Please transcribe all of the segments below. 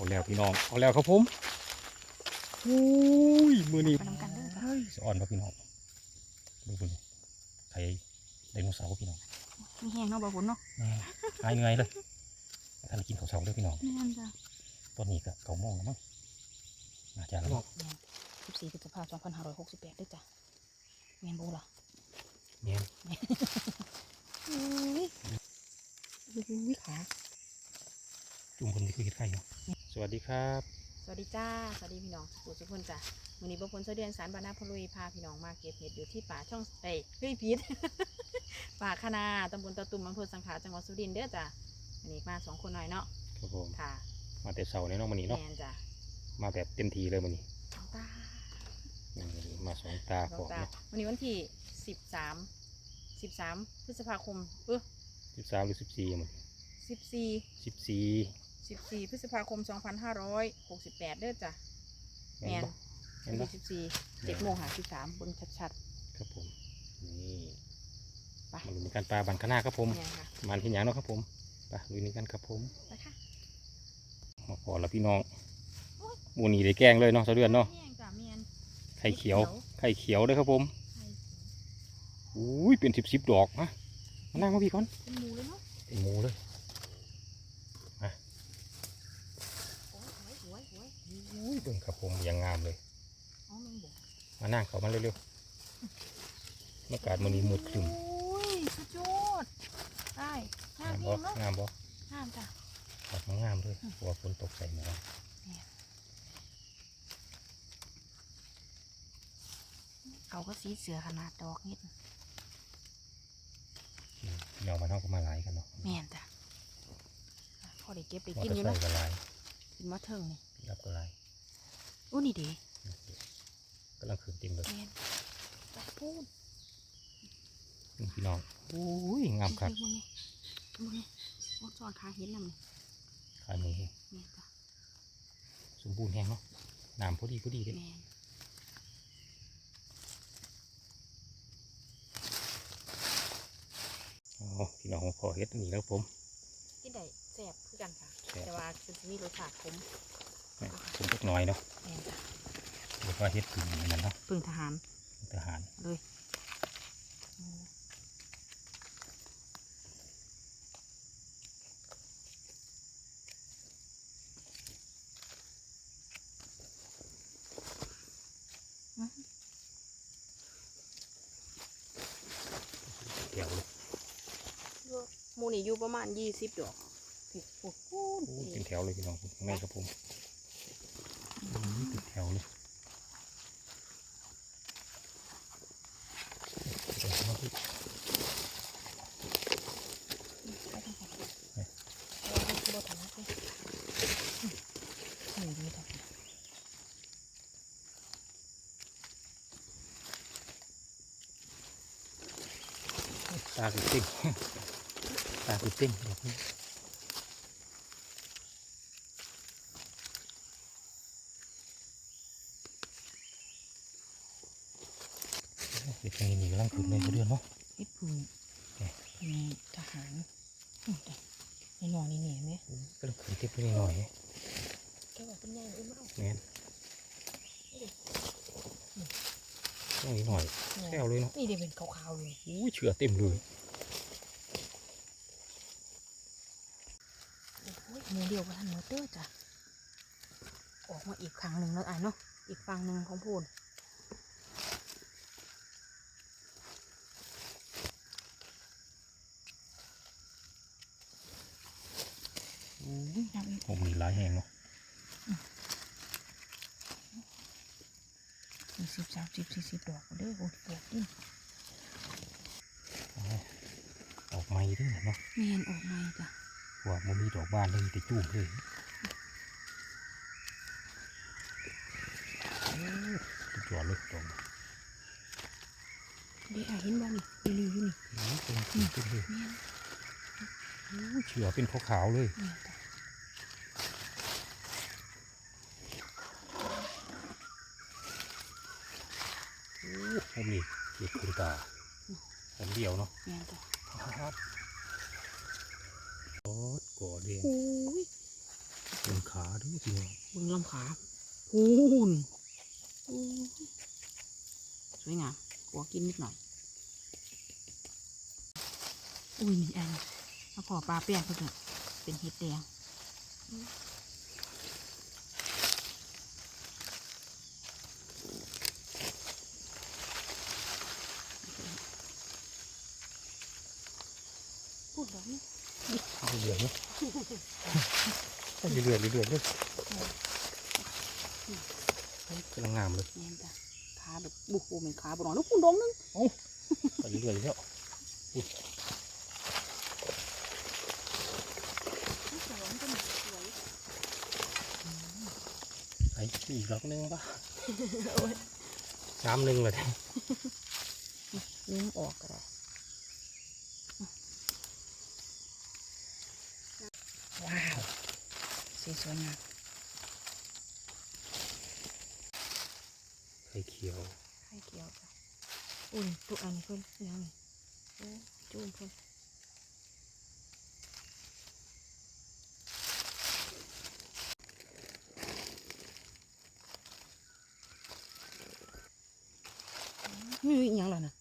เอาแล้วพี่น้องเอาแล้วครับผมอุ้ยมือนี้ไปนำกันเด้อจ้ะเฮ้ยสะอ่อนครับพี่น้องดูบุญไข่ไดโนเสาร์พี่น้องมีแห้งเนาะบ่ฝนเนาะแม่หายเหนื่อยเลยท่านกินข้าวเช้าด้วยพี่น้องแม่นจ้ะตอนนี้ก็เก้าโมงแล้วมั้งน่าจะแล้วมั้งแม่น14พฤษภาคม2568ด้วยจ้ะแม่นบ่ล่ะแม่นอุ้ยอุ้ยขาจุ่มคนที่คือเห็ดไข่เนาะส วัสดีครับ สวัสดีจ้า สวัสดีพี่น้องสุขุสุขคนจ้ะมื้อนี้บ่พ้นเสาเดือนสารบานาพลุยพาพี่น้องมาเก็บเห็ดอยู่ที่ป่าช่องเอ้ยเฮ้ยผิดป่าคณาตำบลตะตุ่มอำเภอสังขลาจังหวัดสุรินทร์เด้อจ้ะอันนี้มาสองคนหน่อยเนาะครับผมค่ะมาแต่เสาร์ในน้องมันนี้เนาะแม่นจ้ะมาแบบเต็มทีเลยมันนี้สองตาอืมมาสองตาสขอองงตาวันนี้วันที่สิบสามสิบสามพฤษภาคมเออสิบสามหรือสิบสี่มันสิบสี่สิบสี่ สิบสี่พฤษภาคมสองพันห้าร้อยหกสิบแปดเด้อจ้ะแม่นแม่นบ่วันเห็นปะที่สิบสี่เจ็ดโมงหาสิบสามเบิ่งชัดครับผม นี่ๆไปมาลุยในการปลาบันขนาครับผมแม่นค่ะมันที่หยังเนาะครับผมไปลุยในกันครับผมไปค่ะมาพอแล้วพี่น้องหมูนี่ได้แกล้งเลยเนาะเสาเดือนเนาะแม่งจ้ะแม่นไข่เขียว ไข่เขียวเลยครับผมไข่อุ้ยเป็นสิบสิบดอกมามานั่งมาพี่ก่อนเป็นหมูเลยเนาะเป็นหมูเลย โอ้ยหวยหวยหวย อุ้ย เบิ่งครับผมอย่างงามเลยอ๋อแมงบ่มานั่งเขามาเร็วๆอากาศมันนี้มืดครึ้มโอ้ยสุดยอดได้งามงามเอบ่งเนาะงามบ่งามจ้ะดอกงามเลยเพราะว่าฝนตกใส่หมอเขาก็สีเสือขนาดดอกนิดพี่น้องมานเฮาก็มาหลายกันเนาะแม่นจ้ะพอได้เก็บได้มอกินเตออยู่ร์ไซเนาะค์ก็หลายกินมะเทิงนี่พี่รับก็หลาย อู้นี่เดีกำลังขึ้นเต็มเลยแม่นไปพูดนี่พี่น้องอุ้ยงามครับมึงนี่มึงนี่วงจรขาเห็นนำนี่ขายมือแห้งแม่นจ้ะสมบูรณ์แห้งเนาะน้ำพอดีพอดีเลยแม่นอ๋อพี่น้องของพอเฮ็ดนี่แล้วผมกินได้แซ่บคือกันค่ะแซ่บแต่ว่าคือสิมีรสชาติขมแม่ ผมเล็กน้อยเนาะแม่นจ้ะเรียกว่าเฮ็ดกึ่งเหมือนกันเนาะพึ่งทหารทหารเลยอืมแถวเลยหมูนี่อยู่ประมาณยี่สิบดอกพี่โอ้โหโอ้ยเป็นแถวเลยพี่น้องข้างในครับผมอืมเป็น แถวเลยเดี๋ยวมาพี่ไปทางไหนเอาไปที่รถถังนะพี่อืมนี่ดีจ้ะ ตาคือติ้ง ตาคือติ้งดอกนี้เด็ กนี่นี่กำลังขึ้นเลยเขาเดือนเนาะเฮ็ดพึ่งแหม่มีทหารอืมแต่ในหนอนนี่เหนียไหมกำลังขึ้นเต็มเลยหน่อยแกบอกเป็นใหญ่อุ้มเอาแม่นต้องนี้หน่อยแถวเลยเนาะนี่เดี๋ยวเป็นขาวๆเลยอุ้ยเชือเต็มเลยโอ้ยหมูเดียวกับทันเมอเตอร์จ้ะออกมาอีกครั้งหนึ่งแล้วอะเนาะอีกฝั่งหนึ่งของพูน อุ้ยน้ำอีก ผมมีหลายแห่งเนาะสี่สิบสามสิบสี่สิบดอกเด้อโอ้ยปวดดิอ๋อออกไม้ด้วยเนาะเมียนออกมาจ้ะว่ามันมีดอกบานเลยแต่จูบเลยโอ้สุดยอดเลยดอกเดี๋ยวอะเห็นบ่นี่อีหลีอยู่นี่นี่เป็นสีเต็มเลยเมียนโอ้ยเชือเป็นขาวๆเลย เมียนจ้ะ โอ้ผมนี่เก็บขึ้นตาผมเดียวเนาะเมียนจ้ะครับโอ้ก่อเดียงโอ้ยเป็นขาด้วยพี่น้องเบิ่งลำขาพูนอู้สวยงามกัวกินนิดหน่อย อุ้ยนี่อันมาพอปลาเปียกเพื่อนเป็นเห็ดแดง พูดแบบนี้เรื่อยๆเนาะเรื่อยๆเรื่อยๆเลยกำลังงามเลยแม่นจ้ะขาแบบบุกโบเป็นขาบนอนแล้วคุณดองนึงไปเรื่อยๆแล้วสวยจังสวยไอ้อีกรอบนึงปะน้ำหนึ่งเลยนิ้มออกก็ได้ว้าว สีสวยงามไข่เขียวไข่เกียวจ้ะอุ้ยทุกอันเพิ่นยังนี่โอ้จุ่มเพิ่นนี่อีกอย่างล่ะนะ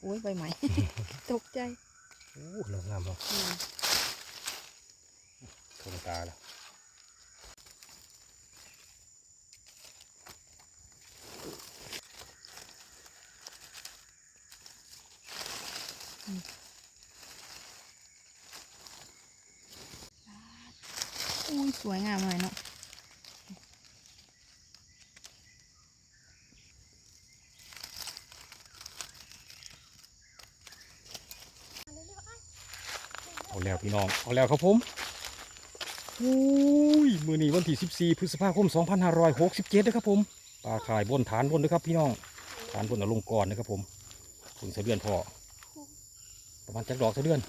โอ้ยใบใหม่ตกใจ โอ้เรางามเนาะอืมตรงตาแล้ว อุ้ย สวยงามเลยเนาะเอาแล้วพี่น้อง เอาแล้วครับผมโอ้ยมือนี้วันที่ 14 พฤษภาคม 2567นะครับผมปลาขายบนฐานบนนะครับพี่น้อง ฐานบนอลงกรนะครับผมถึงสะเดือนพอ ประมาณจักดอกสะเดือน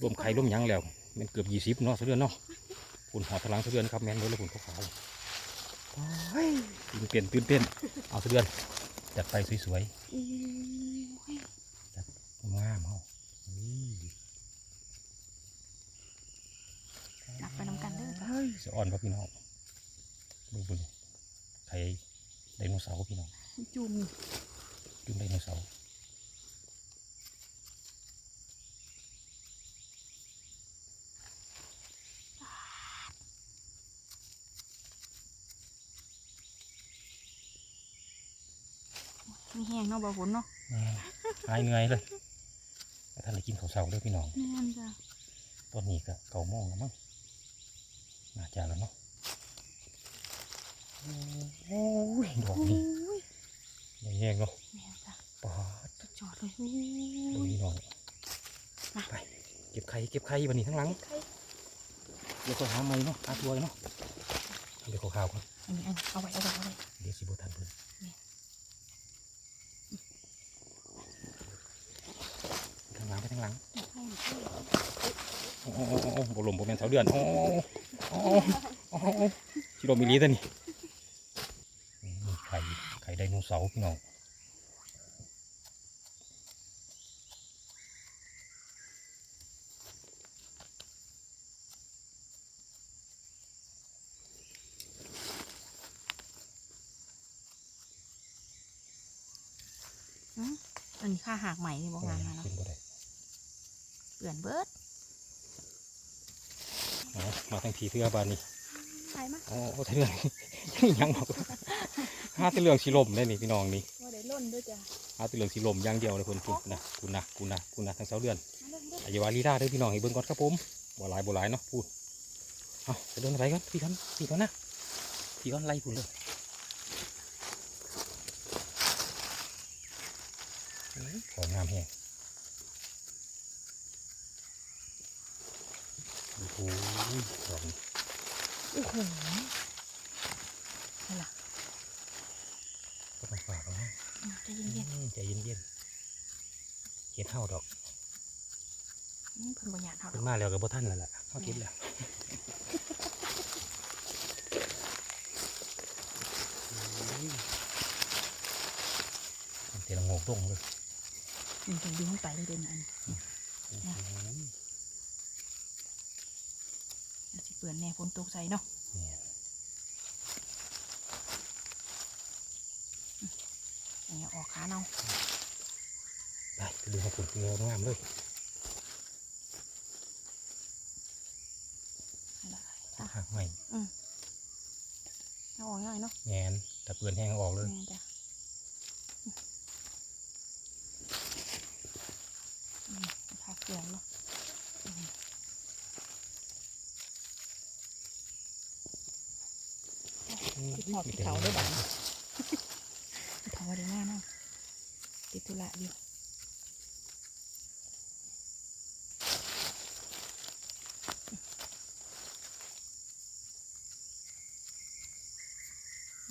รวมไข่รวมยังแล้ว มันเกือบยี่สิบเนาะสะเดือนเนาะ คุณหอทะลังสะเดือนครับแม่นเลยแล้วคุณขาวๆโอ้ยตื่นเต้นตื่นเต้นเอาสะเดือนจัดไปสวยอุ้ยๆงามๆเฮาอุ้ยนับไปน้ำกันเด้อจ้ะเฮ้ยสะอ่อนครับพี่น้องเบุญบุญไข่ไดโนเสาร์พี่น้องจุ่มจุ่มไดโนเสาร์ มีแห้งเนาะบ่ฝนเนาะแม่นหายเหนื่อยเลยแต่ท่านได้กินข้าวเสาด้วยพี่น้องแม่นจ้ะต้นนี้ก็เก่าโมองแล้วมั้งน่าจะแล้วเนาะโอ้ยดอกอุ้นี้ยใหญ่แห้งเนาะแม่นจ้ะปาดสุดยอดเลยอุ้ดูยพี่น้องมาไปเก็บไข่เก็บไข่วันนี้ทั้งหลังเดี๋ยวก็หาไม่เนาะหาตัวเนาะเดี๋ยวข่าวๆก่อนอันนี้อันนี้เอาไว้เอาไว้เอาไว้เดี๋ยวสิบทันเพิ่นนี่างหลังไปทางหลังโอ้โอ้โอ้โอ้บ่ลมบ่แม่นเสาเดือนโอ้โอ้โอ้โอ้โอ้ชิโรมิลีตัวนี้ไข่ไข่ไดโนเสาร์พี่น้องอันนี้ค่าหากใหม่นี่บ่งามนะเนาะขึ้นบ่ได้ เปลี่ยนเบิดเอามาทั้งทีเทือบานนี้ใช่มะโอ้โอ้เทือยังบอกหาแตะเรื่องสิลมได้นี่พี่น้องนี่ว่าได้ล่นด้วยจ้ะหาแตะเรื่องสิลมอย่างเดียวเลยเพิ่นคุณนะคุณนะคุณนะคุณนะทั้งเสาเดือนมาเล่นด้วยอายวาลีลาเด้อพี่น้องให้เบิ่งก่อนครับผมบ่หลายบ่หลายเนาะพูดเอาไปเดินไปก่อนพี่ก่อนพี่ก่อนนะพี่ก่อนไล่พูดเลยโอ้ยของงามแฮง โอ้โหดอกนี้โอ้โหนี่ล่ะก็ต้องฝากเอานะอืมใจเย็นอืมใจเย็นๆเฮ็ดเฮาดอกๆอืมเพิ่นบ่หยาดเท่าดเพิ่อนกมาแล้วก็บ่ทันแล้วล่ะเฮาคิดแล้วเตะละโงกตรงเลยมันจะดึงไปเลยเด่นอัน อืม อันสิต ปื่อนแน่ฝนตกใส่เนาะเนี่ยอย่างเงี้ยออกขาเนาไปไปดูของผมงามเลยอะหักใหม่เอาออกง่ายเนาะแงนแต่เปลือนแห้งเอาออกเลยแม่นจ้ะอืมพักเกลือนเนาะอืมติด หมอกติดเขาด้วยบ้างติดเขาได้ง่ายเนาะติดธุระอยู่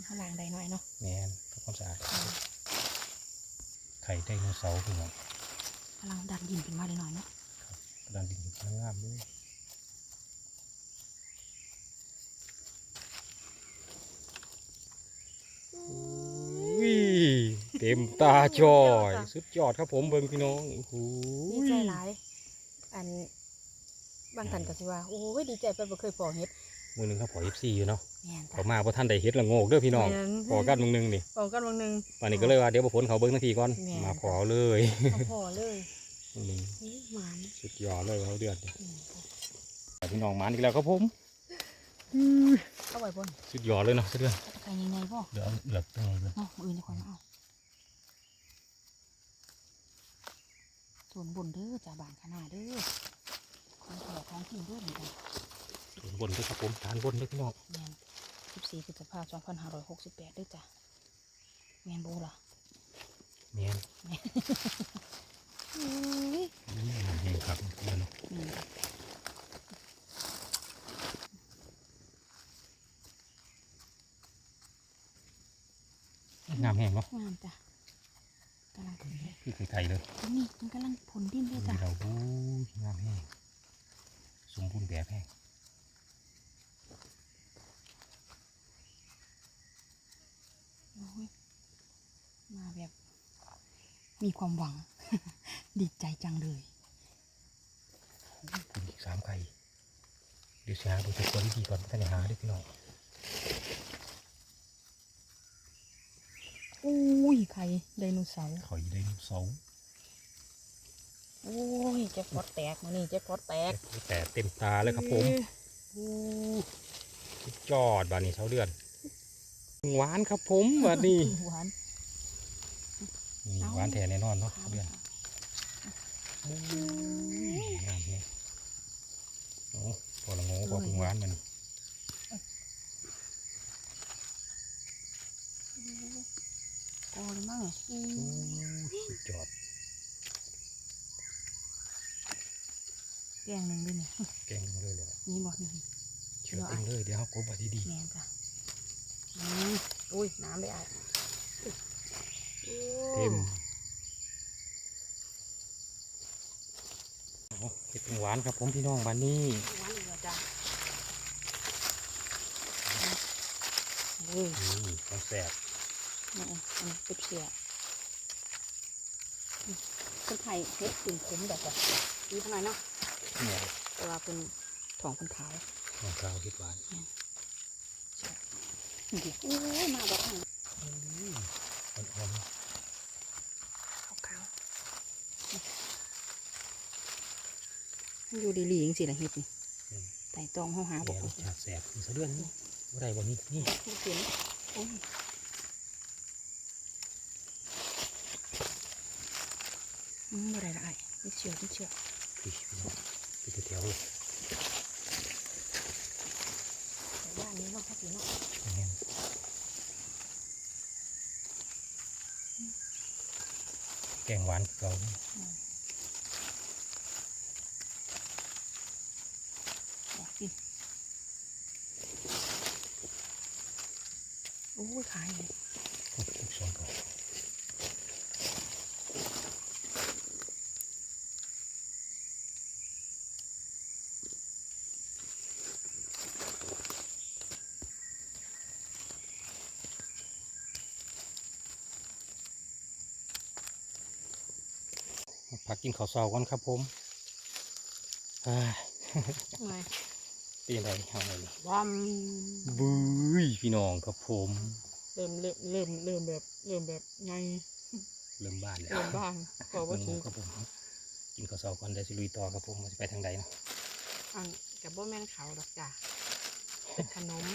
เขาล้างได้หน่อยเนาะแงนทำความสะอาดไข่ไดโนเสาร์พี่น้องกำลังดันดินขึ้นมาได้หน่อยเนาะกระดานดินงามเลย เต็มตาจอย สุดยอดครับผมเบิ่งพี่น้องโอ้โหดีใจหลายอันบางท่านก็สิว่าโอ้ยดีใจไปบ่เคยปอกเฮ็ดมือหนึ่งครับพอเอฟซีอยู่เนาะแม่นพอมาพอท่านได้เฮ็ดละโงกเด้อพี่น้องแม่พอกันมึงหนึงนี่ปอกกันวันหนึงวันนี้ก็เลยว่าเดี๋ยวบ่ผลเขาเบิ่งทันทีก่อนแม่นมาพอเอาเลยเอาพอเลยมื้อนี้อื้อหวานสุดยอดเลยเขาเดือดอืมพี่น้องหมานอีกแล้วครับผมเอาไว้บนสุดยอดเลยเนาะเดือนตะไคร้ยังไงบ่เดี๋ยวเหลือกตรงนี้เลยเนาะมื้ออื่นจะค่อยมาเอา ส่วนบนเด้อจ้าบานขนาดเด้อของแถวของกินเด้อเหมือนกันส่วนบนด้วยครับผมทานบนด้วยพี่น้องแม่น14พฤษภาคม2568เด้อจ้ะแม่นบ่ล่ะเมียนอุ้ยเองครับเดือนแม่นจ้ะงามแห้งเนาะงามจ้ะ กำลังขึ้นเลยคือไข่ไก่เลยนี่มันกำลังผลดิ้นเลยจ้ะเราบู๊งามแห้งสมบูรณ์แบบแห้งโอ้ยมาแบบ มีความหวัง ดีใจจังเลยคุณอีกสามไข่เดี๋ยวจะหาดูตัวตัวดีๆก่อนท่านจะหาด้วยพี่น้อง อุ้ยไข่ไดโนเสาร์ข่อยไดโนเสาร์โอ้ยแจ็คพอตแตกมานี่แจ็คพอตแตกแต่เต็มตาเลยครับผมอู้สุดยอดบานนี้เช้าเดือน หวานครับผมบานนี้หวานนี่เอ้าหวานแท้แน่นอนเนาะขาเช้าเดือนอู้ยงามเนี่ยโอ้พอละโง่พอเพึ่งหวานมัน พอเลยมั้งอู้สุดยอดแกงหนึ่งด้วยนี่แกงเลยเลยนี่บอกนี่เชื่อเต็มเลยเดี๋ยวเขากบไว้ดีแม่นจ้ะอืมอุ้ยน้ำได้อะๆเต็มโอ้เห็ดเพึ่งหวานครับผมพี่น้องบานนี้หวานอีกแล้วจ้ะเฮ้ยนี่ของแสบ นี่อันนี้เป็นเสียคนไทยเฮ็ดกึ่งขมแบบแบบนี้เท่าไหร่เนาะเนี่ยแต่ว่าเป็นถองคนขาวของขาวเห็ดหวานนี่ดิโอ้ยมาแบบนี้อู้อ่อนขาวขาวๆอยู่ดีๆจังสิละเฮ็ดนี่ไต่ตองเฮาหาบอแหกมรสชาติแสบสะเดือนนี่ว่าไรบ่นี้นี่เสียงโอ้ย อืมบ่ได้ละไอ้ไม่เชื่อไม่เชื่อพี่พี่น้องไปแถวๆเลย แต่ว่าอันนี้เนาะถ้าสิเนาะ แม่นแกงหวานเก่า บอกสิโอ้ยขายเลย ทุกสองเก่า พักกินข้าวเช้าก่อนครับผมอ่าไงตีอะไรเอาไงนี่วัมบุ้ยพี่น้องครับผม เริ่มเริ่มเริ่มเริ่มแบบ เริ่มแบบไงเริ่มบ้านแล้วเริ่มบ้างก็ว่าเริ่มถือครับผมกินข้าวเช้าก่อนได้สิลุยต่อครับผมว่าสิไปทางใดเนาะอันกับบ่แม่นเขาดอกจ้ะเป็นขนม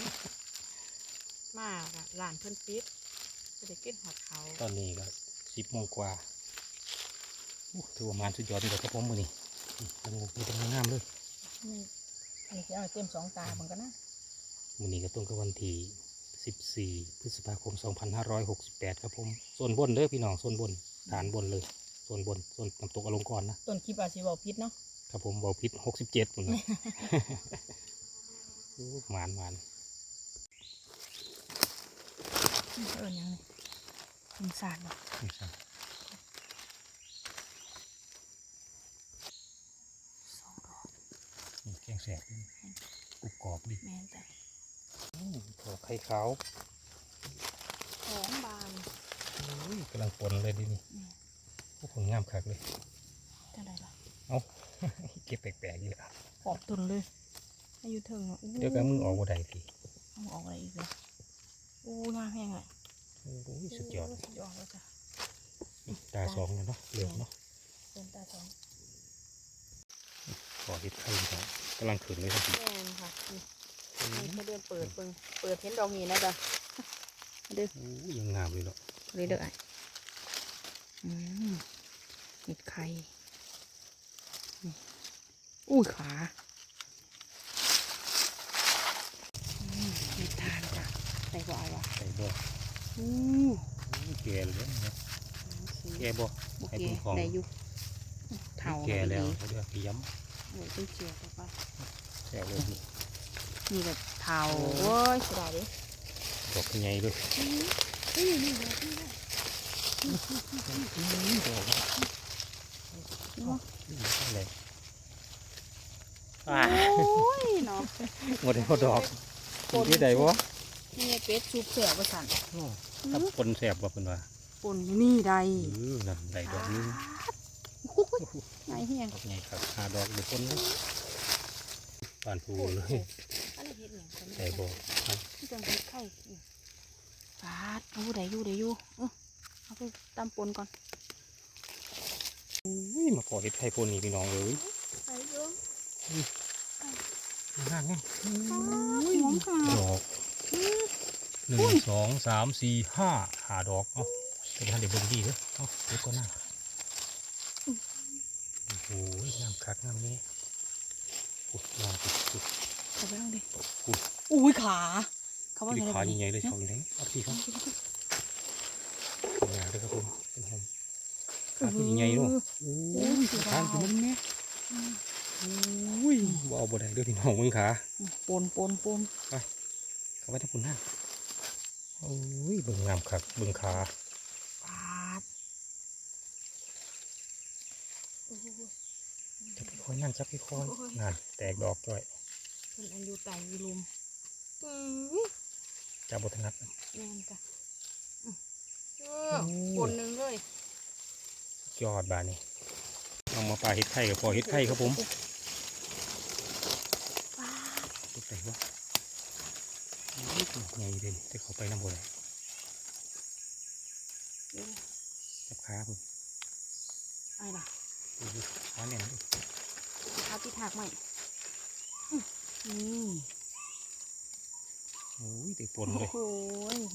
มากอะร้านเพิ่นปิดจะได้กินหอดเขา ตอนนี้ก็สิบโมงกว่าโอ้ ถือว่ามานสุดยอดเลยครับผมมือนี้มันมีแต่งามๆเลยนี่อันนี้จะเอาเต็มสองตาเหมือนกันนะมือนี้ก็ตรงกับวันที่ 14 พฤษภาคม 2568 ครับผมส่วนบนเด้อพี่น้องส่วนบนฐานบนเลยส่วนบนส่วนน้ำตกอลงกรณ์นะต้นคลิปอาชีวพิษเนาะครับผมเบาพิษ67ปุ่นนะโอ้หวานหวานเออยังไงมันสาดเนาะนี่ครับ สองดอก นี่แกงแสบนี่กรุบกรอบดิแม่นแต่อืมขอไข่ขาวหอมบานอุ้ยกำลังปนเลยดินี่นี่พวกผมงามคักเลยจังไดล่ะเอาเก็บแปลกๆอยู่ละขอบตุนเลยอายุเทิงเนาะอู้เดี๋ยวก็มือออกบ่ได้ทีเอาออกอะไรอีกเลยอู้งามแห้งเลยโอ้ยสุดยอดโสุดยอดเลยจ้ะตาสองเลยเนาะเหลืองเนาะเป็นตาสองขอเห็ดไข่ครับ กำลังขึ้นเลยครับพี่แม่นค่ะนี่มันแค่เดินเปิดเปิงเปิดเห็นดอกนี้นะจ๊ะเด้อโอ้ยยังงามเลยเนาะเลยเด้อไอ้อืมเห็ดไข่นี่อุ้ยขาอืมเห็ดทานจ้ะใส่บ่เอาวะใส่บ่อู้โอ้ยแก่เลยเนาะสีแก่บ่โอให้เคเพิ่งของได้อยู่เท่าแก่แล้วดีเขาเรียกพี่ย้โอ้ยเป็นเจียวไปป่ะำ แซ่บเลยนี่นี่แบบเท่าโอ้โอ้ยสุดยอดเลยดอกใหญ่เลยนี่นี่แบบนี้นะอืมดอกนี่อะไรอ่าโอ้ยเนาะหมดแล้วดอกที่ใดบ่นี่เป็ดซุปเสียบสันถ้าปนแซ่บบ่เพิ่นว่าปนนี่ใดเออนั่นได้ดอกหนึงโอ้ยไงเฮียงดอกใหญ่ครับหาดอกเดี๋ยวปนเลยปานผูเลยอันนี้เห็ดอย่างใส่บ่ครับที่จังเห็ดไข่นี่ฟาดเอาได้อยู่ได้อยู่เออเอาไปตำปนก่อนอุ้ยมาพอเห็ดไข่ปนนี่พี่น้องเลยใส่เยอะห่างไงหอมค่ะดอกหนึ่งสองสามสี่ห้าหาดอก เอาแต่ท่านเดี๋ยวเบิ่งดีเลยเอาเดี๋ยวก่อนนะโอ้โหงามคักงามนี้โอ้ยงามสุดสุดเอาไปลองดิอุ้ยอุ้ยขา เขาว่าดีไงขาล่ะใหญ่ๆเลยชอบเลยเอาพี่เขางามเลยครับผมเป็นหอมขาคือใหญ่ๆเนาะโอ้ยขาคือมันแม่โอ้ยบ่เอาบ่ได้เด้วยพี่น้องมึงขาปนปนปนเข้าไปทั้งปุ่นหน้าโอ้ยเบิ่งงามคักเบิ่งขา ฟาดโอ้โห จับพี่คอ ยนั่นจับพี่คอยนั่นแตกดอกด้วยเป็นอันอยู่ไตอยู่ลุมอือจับบทนัดแม่นจ้ะอื้อเออปนหนึ่งเลยยอดบานนี่เอามาปลาเห็ดไข่กับพอเห็ดไข่ครับผมฟาดตุ๊กไหนวะนี่ตัวใหญ่เลยจะเข้าไปน้ำบ่ได้เดี๋ยวจับขาคุณไอ้ล่ะดูดิขาแน่นเลยขา ที่ถากใหม่อื้อนี่โอ้ยติดปนโอ้เลยโหนี่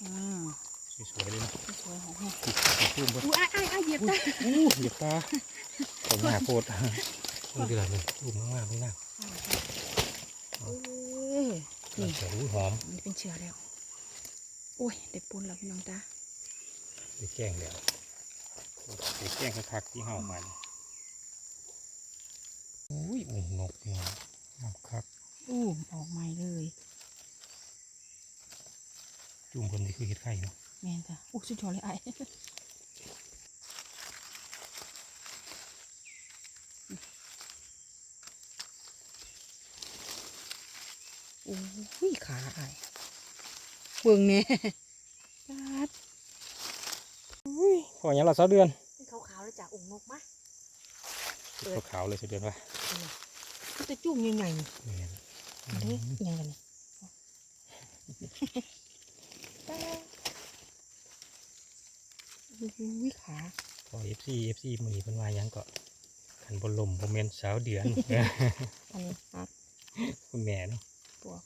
อืมสวยๆเลยนะสวยของแม่ติดตุ้มไปอุ้ยไอ้ไอ้ไอ้เหยียบจ้ะอู้เหยียบตาผมหาโคตรมันเดือดเลยตุ้มมากๆเลยนะเอ้ยนี่นี่แต่อุ้ยหอมนี่เป็นเชื้อแล้วโอ้ยได้ปนแล้วพี่น้องจ้าไปแกล้งแล้วไปแกล้งคักๆที่เห่ามัน อุ้ยอุ่นนกเนี่ยงามคักอู้ออกใหม่เลย จุ่มคนนี่คือเห็ดไข่เนาะแม่นจ้ะอู้สุดยอดเลยไอ้โอ้ยขาไอ้เบิ่งเนี่ยปัดพออย่างละสาวเดือนเป็นขาวๆเลยจ้ะองค์นกมะขาวๆเลยสาวเดือนวะ อก็จะจุ่มยังไงแม่นอันนี้ยังไงนี่วิขาพอ FC FC มื้อนี้เพิ่นว่าหยังก็คันบ่ลมบ่แม่นสาวเดือนอันนี้ฮักคุณแม่เนาะปวก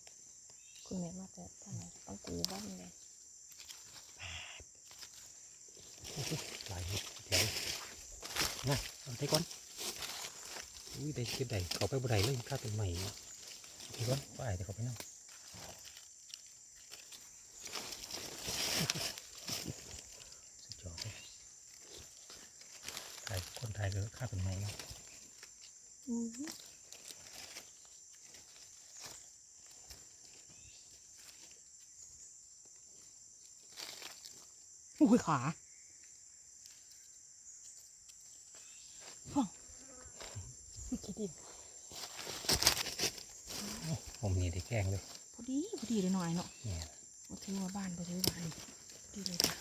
คุณแม่มาแต่ทางไหนต้องกูบ้านเลยหลายเฮ็ดเดี๋ยวนะเอาไปก่อน อุ้ยได้เก็บได้เขาไปบ่ได้เลยค่าต้นใหม่เนาะเอาก่อนบ่ายแต่เขาไปนำสุดยอดเลยถ่ายคนถ่ายก็ค่าต้นใหม่เนาะอุ้ยขาฟัง คิดดิผมนี่ได้แกล้งเลยพอดีพอดีเลยหน่อยเนาะเนี่ยมาถือว่าบ้านมาถือบ้านดีเลยจ้ะ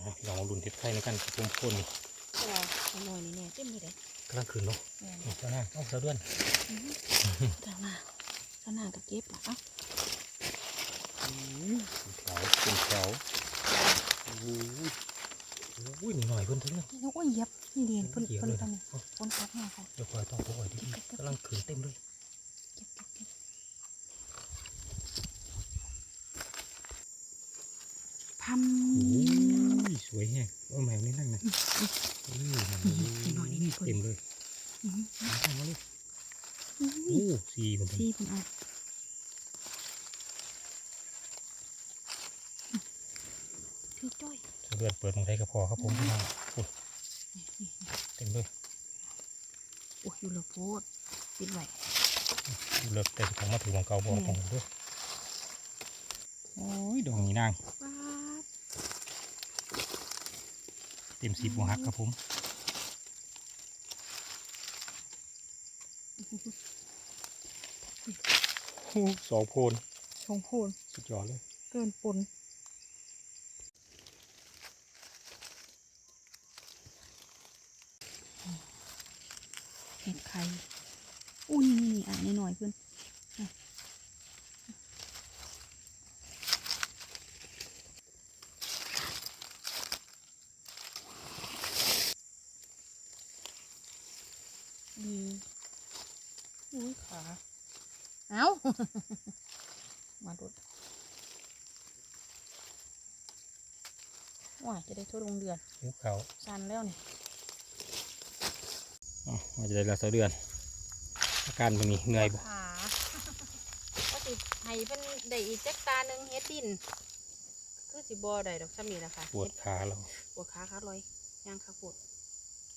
นะลองรุ่นเห็ดไข่ในกันกับผมพ่นนี่ตัวเอาหน่อยนี่เนี่ยเต็มเลยเด้กำลังขึ้นเนาะแม่นนี่เจ้าหน้าเอาเจ้าเดือนจ้าหน้าเจ้าหน้ากับเก็บอะเอ้าเป็นแถวเป็นแถวโอ้ยโอ้ยนี่หน่อยเพิ่นถึงเนาะนี่น้องอ้วนเหยียบ นี่เรียนเพิ่นเหยียบเพิ่นเลยตอนนี้เอาฝนตกมาเขาเดี๋ยวคอยต้องตัวไว้ดีๆกำลังขึ้นเต็มเลยเก็บเก็บเก็บพัมโอ้ยสวยแฮงโอ้แมวนี่นั่งนะอืมนี่หน่อยนี่นี่เพิ่นเต็มเลยอื้อหือมาทางมาเลยอุ้โอ้ยสี่มันสี่เพิ่นเอาคือจ้อยเจ้าเดือนเปิดตรงไทยก็พอครับผมพี่น้องโอ้ยนี่นี่ เต็มเลยโอ้ยอยู่ละโพดปิดไว้ดูเลิกแต่ของมาถือของเก่าบอกของด้วยโอ้ยดอกนี้นางป๊าดเต็มสีบวหักครับผมโอ้สองโพนชงโพนสุดยอดเลย เกินปน เห็ดไข่อุ้ยนี่นี่อะนี่หน่อยเพื่อนอะดีอุ้ยขาเอ้า มาดูดว้ายจะได้ทั่วโรงเรือนหิวเขาวสันแล้วนี่อ๋อ มาจะได้ละสะเดือน อาการเป็นนี้เหนื่อยบ่ขาก็สิให้เป็นได้อีกจักตาหนึ่งเฮ็ดดิน คือสิบ่ได้ดอกซ้ำนี่ล่ะค่ะปวดเฮ็ขาเราปวดขาขาลอยย่างขาปวด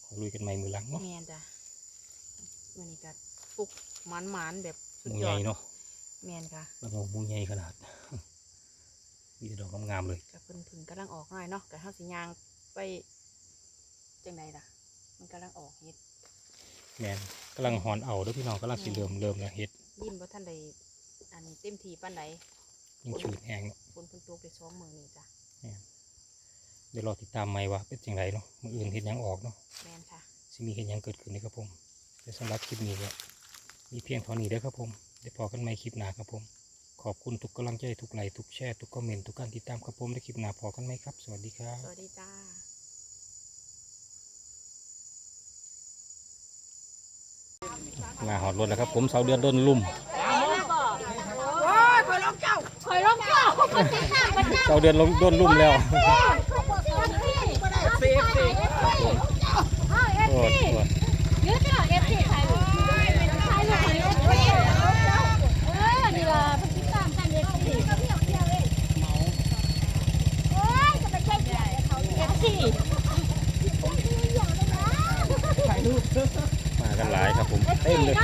ขอลุยกันใหม่มือหลังเนาะแม่นจ้ะวันนี้ก็ปลุกหมันหมันๆแบบสุดมือยอใหญ่ดเนาะแม่นค่ะแล้วก็มือใหญ่ขนาดมีแต่ดอกงามๆเลยกับเพิ่นผึ่งกำลังออกหน่อยเนาะกับเฮาสิย่างไปจังไดล่ะ มันกำลังออกเฮ็ด แมนกำลังหอนเอาเด้วยพี่น้องกำลังสิเริ่มเริ่มแล้วเฮ็ดยิ้มบ่ทันได้อันนี้เต็มที่ปานใดยิ่งชืดแห้งเนาะฝนเพิ่นตกได้สองมื้อนี่จ้ะเดี๋ยวรอติดตามใหม่ว่าเป็นจังไรเนาะมืออื่นเฮ็ดหยังออกเนาะแม่นค่ะสิมีเฮ็ดหยังเกิดขึ้นนะครับผมแต่สำหรับคลิปนี้ก็มีเพียงเท่านี้เด้อครับผมเดี๋ยวพอกันใหม่คลิปหน้าครับผม ขอบคุณทุกกำลังใจทุกไลค์ทุกแชร์ทุกคอมเมนต์ทุกการติดตามครับผมในคลิปหน้าพอกันไหมครับ สวัสดีครับ สวัสดีจ้า มาหอดรถแล้วครับ ผมเสาเดือนโดนลุ่มคอยล้มเจ้าเสาเดือนลงโดนลุ่มแล้วเสียเสียโอ้โหมา กันหลายครับผมเต็มเลย